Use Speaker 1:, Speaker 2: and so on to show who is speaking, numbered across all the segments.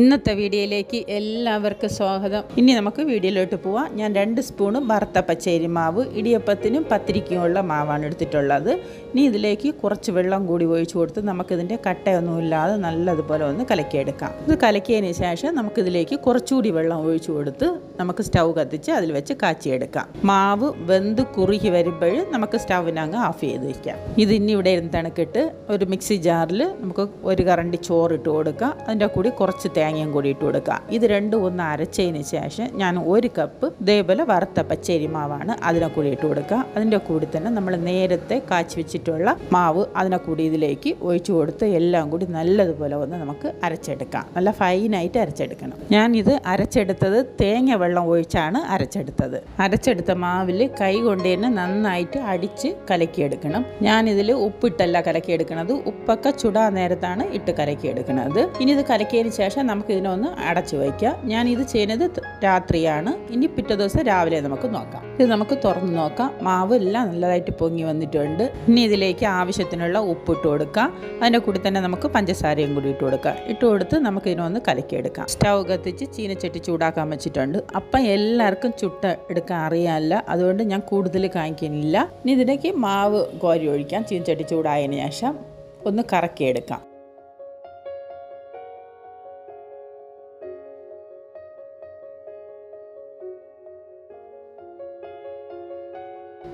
Speaker 1: ഇന്നത്തെ വീഡിയോയിലേക്ക് എല്ലാവർക്കും സ്വാഗതം. ഇനി നമുക്ക് വീഡിയോയിലോട്ട് പോവാം. ഞാൻ രണ്ട് സ്പൂണ് വറുത്ത പച്ചരി മാവ് ഇടിയപ്പത്തിനും പത്തിരിക്കുമുള്ള മാവാണ് എടുത്തിട്ടുള്ളത്. ഇനി ഇതിലേക്ക് കുറച്ച് വെള്ളം കൂടി ഒഴിച്ചു കൊടുത്ത് നമുക്കിതിന്റെ കട്ടയൊന്നുമില്ലാതെ നല്ലതുപോലെ ഒന്ന് കലക്കിയെടുക്കാം. ഇത് കലക്കിയതിന് ശേഷം നമുക്കിതിലേക്ക് കുറച്ചുകൂടി വെള്ളം ഒഴിച്ചു കൊടുത്ത് നമുക്ക് സ്റ്റൗ കത്തിച്ച് അതിൽ വെച്ച് കാച്ചിയെടുക്കാം. മാവ് വെന്ത് കുറുകി വരുമ്പോൾ നമുക്ക് സ്റ്റൗവിനങ്ങ് ഓഫ് ചെയ്ത് വയ്ക്കാം ഇത് ഇനി ഇവിടെ ഇരുന്ന് തണുക്കിട്ട് ഒരു മിക്സി ജാറിൽ നമുക്ക് ഒരു കറണ്ടി ചോറിട്ട് കൊടുക്കുക അതിന്റെ കൂടി കുറച്ച് തേങ്ങയും കൂടി ഇട്ട് കൊടുക്കുക ഇത് രണ്ടും ഒന്ന് അരച്ചതിന് ശേഷം ഞാൻ ഒരു കപ്പ് ഇതേപോലെ വറുത്ത പച്ചരി മാവാണ് അതിനെ കൂടി ഇട്ട് കൊടുക്കുക. അതിന്റെ കൂടി തന്നെ നമ്മൾ നേരത്തെ കാച്ചി വെച്ചിട്ടുള്ള മാവ് അതിനെ കൂടി ഇതിലേക്ക് ഒഴിച്ചു കൊടുത്ത് എല്ലാം കൂടി നല്ലതുപോലെ ഒന്ന് നമുക്ക് അരച്ചെടുക്കാം. നല്ല ഫൈനായിട്ട് അരച്ചെടുക്കണം. ഞാൻ ഇത് അരച്ചെടുത്തത് തേങ്ങ വെള്ളം ഒഴിച്ചാണ് അരച്ചെടുത്തത്. അരച്ചെടുത്ത മാവിൽ കൈ കൊണ്ട് തന്നെ നന്നായിട്ട് അടിച്ച് കലക്കിയെടുക്കണം. ഞാനിതിൽ ഉപ്പിട്ടല്ല കലക്കിയെടുക്കണത്. ഉപ്പൊക്കെ ചുടാ നേരത്താണ് ഇട്ട് കലക്കിയെടുക്കുന്നത് ഇനി ഇത് കലക്കിയതിന് ശേഷം നമുക്ക് ഇതിനൊന്ന് അടച്ചു വയ്ക്കാം. ഇത് ചെയ്യുന്നത് രാത്രിയാണ്. ഇനി പിറ്റേ ദിവസം രാവിലെ നമുക്ക് നോക്കാം. ഇത് നമുക്ക് തുറന്ന് നോക്കാം. മാവ് എല്ലാം നല്ലതായിട്ട് പൊങ്ങി വന്നിട്ടുണ്ട്. ഇനി ഇതിലേക്ക് ആവശ്യത്തിനുള്ള ഉപ്പ് ഇട്ട് കൊടുക്കാം. അതിന്റെ കൂടി തന്നെ നമുക്ക് പഞ്ചസാരയും കൂടി ഇട്ട് കൊടുക്കാം. ഇട്ട് കൊടുത്ത് നമുക്ക് ഇതിനൊന്ന് കലക്കിയെടുക്കാം. സ്റ്റൗ കത്തിച്ച് ചീനച്ചട്ടി ചൂടാക്കാൻ വെച്ചിട്ടുണ്ട്. അപ്പം എല്ലാവർക്കും ചുട്ട എടുക്കാൻ അറിയാമല്ല അതുകൊണ്ട് ഞാൻ കൂടുതൽ കാണിക്കുന്നില്ല. ഇനി ഇതിലേക്ക് മാവ് കോരി ഒഴിക്കാം. ചീനച്ചട്ടി ചൂടായതിന് ശേഷം ഒന്ന് കറക്കിയെടുക്കാം.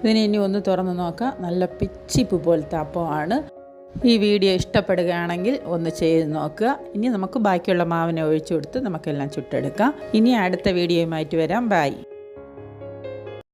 Speaker 1: ഇതിനെ ഇനി ഒന്ന് തുറന്ന് നോക്കാം. നല്ല പിച്ചിപ്പ് പോലത്തെ അപ്പമാണ് ഈ വീഡിയോ ഇഷ്ടപ്പെടുകയാണെങ്കിൽ ഒന്ന് ചെയ്ത് നോക്കുക. ഇനി നമുക്ക് ബാക്കിയുള്ള മാവിനെ ഒഴിച്ചു കൊടുത്ത് നമുക്കെല്ലാം ചുട്ടെടുക്കാം. ഇനി അടുത്ത വീഡിയോയുമായിട്ട് വരാം. ബൈ.